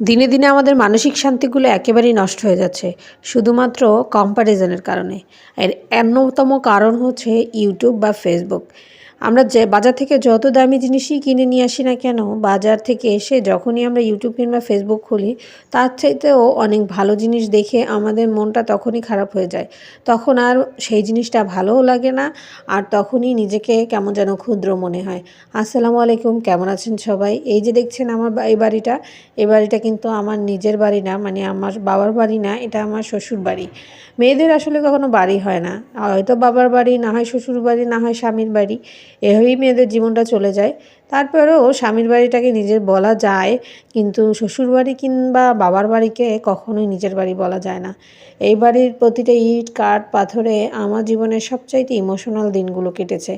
দিনে দিনে আমাদের মানসিক শান্তিগুলো একেবারেই নষ্ট হয়ে যাচ্ছে, শুধুমাত্র কম্প্যারিজনের কারণে। এর অন্যতম কারণ হচ্ছে ইউটিউব বা ফেসবুক আমরা যে বাজার থেকে যত দামি জিনিসই কিনে নিয়ে আসি না কেন, বাজার থেকে এসে যখনই আমরা ইউটিউব কিংবা ফেসবুক খুলি, তার চাইতেও অনেক ভালো জিনিস দেখে আমাদের মনটা তখনই খারাপ হয়ে যায়। তখন আর সেই জিনিসটা ভালোও লাগে না, আর তখনই নিজেকে কেমন যেন ক্ষুদ্র মনে হয়। আসসালামু আলাইকুম, কেমন আছেন সবাই? এই যে দেখছেন আমার এই বাড়িটা এই বাড়িটা কিন্তু আমার নিজের বাড়ি না মানে আমার বাবার বাড়ি না, এটা আমার শ্বশুর বাড়ি। মেয়েদের আসলে কখনো বাড়ি হয় না। হয়তো বাবার বাড়ি, না হয় শ্বশুর বাড়ি, না হয় স্বামীর বাড়ি। এভাবেই মেয়েদের জীবনটা চলে যায়। তারপরেও স্বামীর বাড়িটাকে নিজের বলা যায়, কিন্তু শ্বশুর বাড়ি কিংবা বাবার বাড়িকে কখনোই নিজের বাড়ি বলা যায় না। এই বাড়ির প্রতিটা ইট, কাঠ, পাথরে আমার জীবনের সবচাইতে ইমোশনাল দিনগুলো কেটেছে।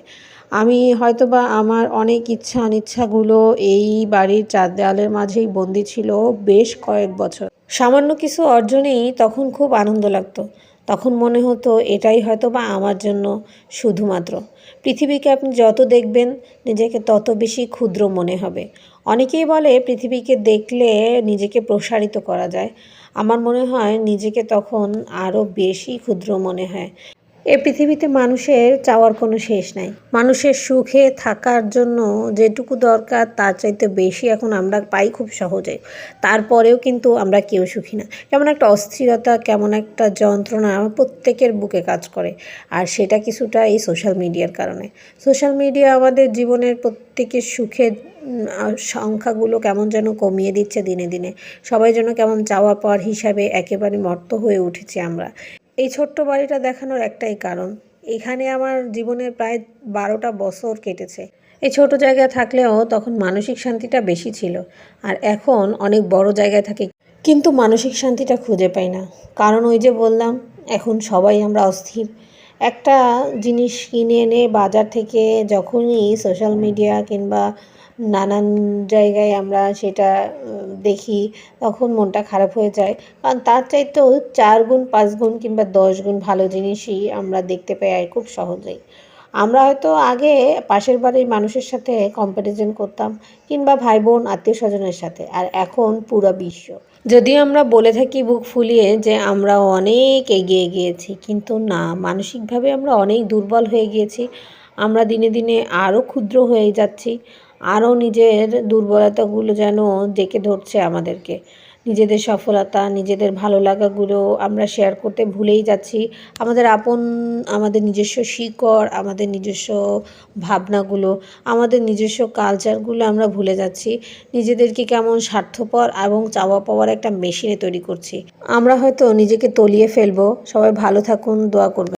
আমি হয়তোবা আমার অনেক ইচ্ছা অনিচ্ছাগুলো এই বাড়ির চার দেওয়ালের মাঝেই বন্দি ছিল বেশ কয়েক বছর। সামান্য কিছু অর্জনেই তখন খুব আনন্দ লাগতো। তখন মনে হতো এটাই হয়তো বা আমার জন্য শুধুমাত্র। পৃথিবীকে আপনি যত দেখবেন, নিজেকে তত বেশি ক্ষুদ্র মনে হবে। অনেকেই বলে পৃথিবীকে দেখলে নিজেকে প্রসারিত করা যায়। আমার মনে হয় নিজেকে তখন আরও বেশি ক্ষুদ্র মনে হয়। এ পৃথিবীতে মানুষের চাওয়ার কোনো শেষ নাই। মানুষের সুখে থাকার জন্য যেটুকু দরকার, তার চাইতে বেশি এখন আমরা পাই খুব সহজে। তারপরেও কিন্তু আমরা কেউ সুখী না। কেমন একটা অস্থিরতা, কেমন একটা যন্ত্রণা প্রত্যেকের বুকে কাজ করে। আর সেটা কিছুটা এই সোশ্যাল মিডিয়ার কারণে। সোশ্যাল মিডিয়া আমাদের জীবনের প্রত্যেকের সুখের সংখ্যাগুলো কেমন যেন কমিয়ে দিচ্ছে দিনে দিনে। সবাই যেন কেমন চাওয়া পাওয়ার হিসাবে একেবারে মর্ত হয়ে উঠেছি আমরা। এই ছোট্ট বাড়িটা দেখানোর একটাই কারণ। এখানে আমার জীবনের প্রায় বারোটা বছর কেটেছে। এই ছোট জায়গায় থাকলেও তখন মানসিক শান্তিটা বেশি ছিল। আর এখন অনেক বড় জায়গায় থাকি। কিন্তু মানসিক শান্তিটা খুঁজে পাই না। কারণ ওই যে বললাম, এখন সবাই আমরা অস্থির। একটা জিনিস কিনে এনে বাজার থেকে যখনই সোশ্যাল মিডিয়া কিংবা নানান জায়গায় আমরা সেটা দেখি, তখন মনটা খারাপ হয়ে যায়। কারণ তার চাইতেও চার গুণ, পাঁচ গুণ কিংবা দশ গুণ ভালো জিনিসই আমরা দেখতে পাই আর খুব সহজেই। আমরা হয়তো আগে পাশের বাড়ির মানুষের সাথে কম্প্যারিজন করতাম কিংবা ভাই বোন আত্মীয় স্বজনের সাথে, আর এখন পুরো বিশ্ব। যদিও আমরা বলে থাকি বুক ফুলিয়ে যে আমরা অনেক এগিয়ে গিয়েছি, কিন্তু না, মানসিকভাবে আমরা অনেক দুর্বল হয়ে গিয়েছি। আমরা দিনে দিনে আরও ক্ষুদ্র হয়ে যাচ্ছি। আরও নিজের দুর্বলতাগুলো যেন ডেকে ধরছে আমাদেরকে। নিজেদের সফলতা, নিজেদের ভালো লাগাগুলো আমরা শেয়ার করতে ভুলেই যাচ্ছি। আমাদের আপন, আমাদের নিজস্ব শিকড়, আমাদের নিজস্ব ভাবনাগুলো, আমাদের নিজস্ব কালচারগুলো আমরা ভুলে যাচ্ছি। নিজেদেরকে কেমন স্বার্থপর এবং চাওয়া পাওয়ার একটা মেশিনে তৈরি করছি। আমরা হয়তো নিজেকে তলিয়ে ফেলব। সবাই ভালো থাকুন, দোয়া করবেন।